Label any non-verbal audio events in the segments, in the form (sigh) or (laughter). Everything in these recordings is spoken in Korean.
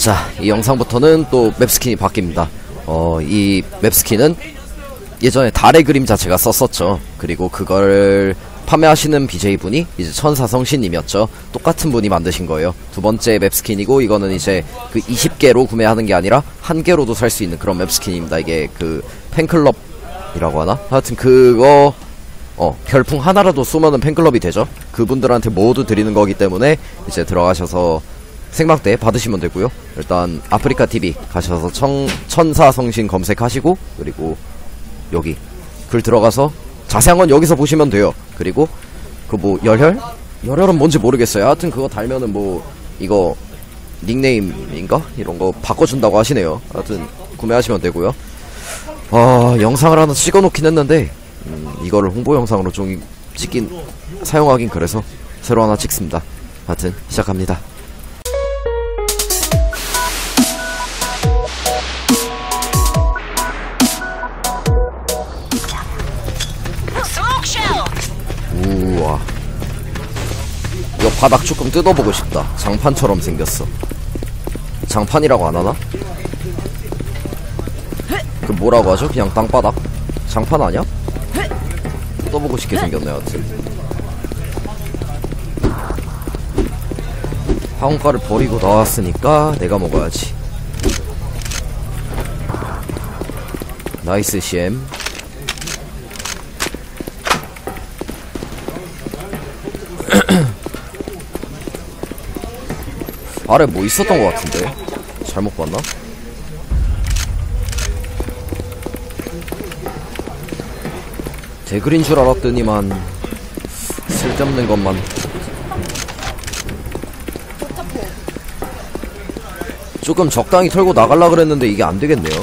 자, 이 영상부터는 또 맵스킨이 바뀝니다. 어, 이 맵스킨은 예전에 달의 그림자 제가 썼었죠. 그리고 그걸 판매하시는 BJ분이 이제 천사성신님이었죠. 똑같은 분이 만드신 거예요. 두 번째 맵스킨이고 이거는 이제 그 20개로 구매하는 게 아니라 한 개로도 살 수 있는 그런 맵스킨입니다. 이게 그 팬클럽이라고 하나? 하여튼 그거 어, 별풍 하나라도 쏘면은 팬클럽이 되죠. 그분들한테 모두 드리는 거기 때문에 이제 들어가셔서 생방 때 받으시면 되고요. 일단 아프리카 TV 가셔서 청, 천사 성신 검색하시고 그리고 여기 글 들어가서 자세한 건 여기서 보시면 돼요. 그리고 그 뭐 열혈? 열혈은 뭔지 모르겠어요. 하여튼 그거 달면은 뭐 이거 닉네임인가 이런 거 바꿔준다고 하시네요. 하여튼 구매하시면 되고요. 아 영상을 하나 찍어놓긴 했는데 음, 이거를 홍보 영상으로 좀 찍긴 사용하긴 그래서 새로 하나 찍습니다. 하여튼 시작합니다. 이거 바닥 조금 뜯어보고 싶다. 장판처럼 생겼어. 장판이라고 안 하나? 그 뭐라고 하죠? 그냥 땅바닥? 장판 아니야? 뜯어보고 싶게 생겼네, 하여튼. 화원가를 버리고 나왔으니까 내가 먹어야지. 나이스 CM. 아래 뭐 있었던 것 같은데 잘못 봤나? 대글인 줄 알았더니만 쓸데없는 것만 조금 적당히 털고 나갈라 그랬는데 이게 안 되겠네요.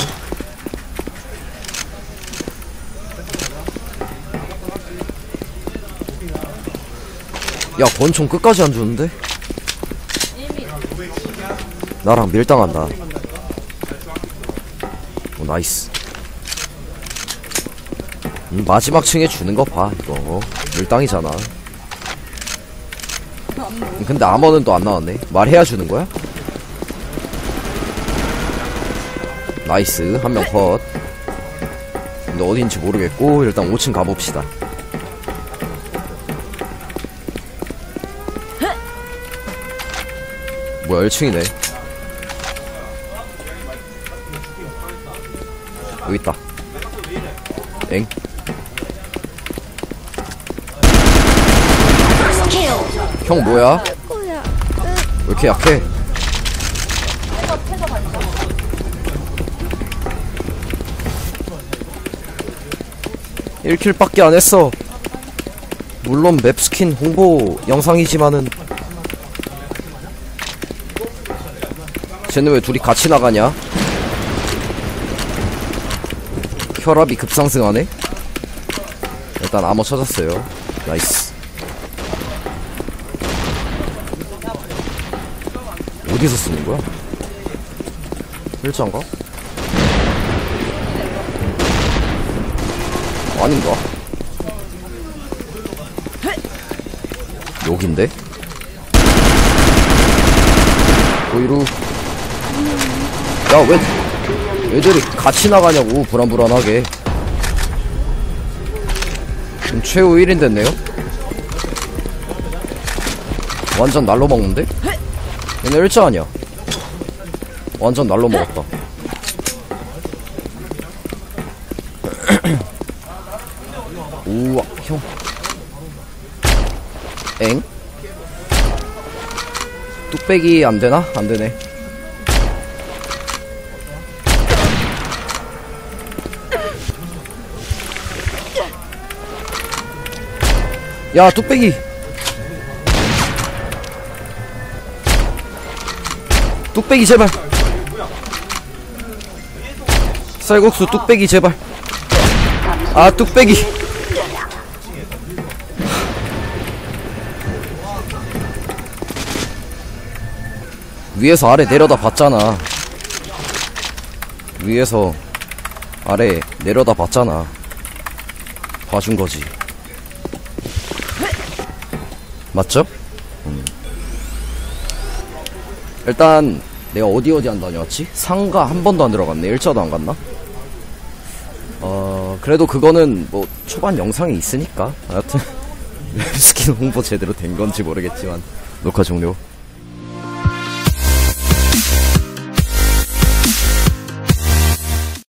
야 권총 끝까지 안 주는데? 나랑 밀당한다. 오, 나이스. 음, 마지막 층에 주는 거 봐, 이거. 밀당이잖아. 음, 근데 아머는 또 안 나왔네. 말해야 주는 거야? 나이스. 한 명 컷. 근데 어딘지 모르겠고, 일단 5층 가봅시다. 뭐야, 1층이네. 여기 있다. 엥? 형 뭐야? 왜 이렇게 약해? 일킬 밖에 안 했어. 물론 맵 스킨 홍보 영상이지만은 쟤는 왜 둘이 같이 나가냐? 혈압이 급상승하네? 일단 암호 찾았어요. 나이스. 어디서 쓰는 거야? 일자인가? 아닌가? 여긴데? 보이루 야왜 애들이 같이 나가냐고 불안불안하게 지금 최후 1인 됐네요? 완전 날로 먹는데? 얘네 일자 아니야 완전 날로 먹었다 (clears throat) 우와 형 엥? 뚝배기 안되나? 안되네 야 뚝배기. 뚝배기 제발. 쌀국수 뚝배기 제발. 아 뚝배기. 위에서 아래 내려다 봤잖아. 위에서 아래 내려다 봤잖아 봐준 거지 맞죠? 음. 일단 내가 어디 어디 안 다녀왔지? 상가 한 번도 안 들어갔네. 일자도 안 갔나? 어, 그래도 그거는 뭐 초반 영상에 있으니까. 하여튼, (laughs) 웹스킨 홍보 제대로 된 건지 모르겠지만, 녹화 종료.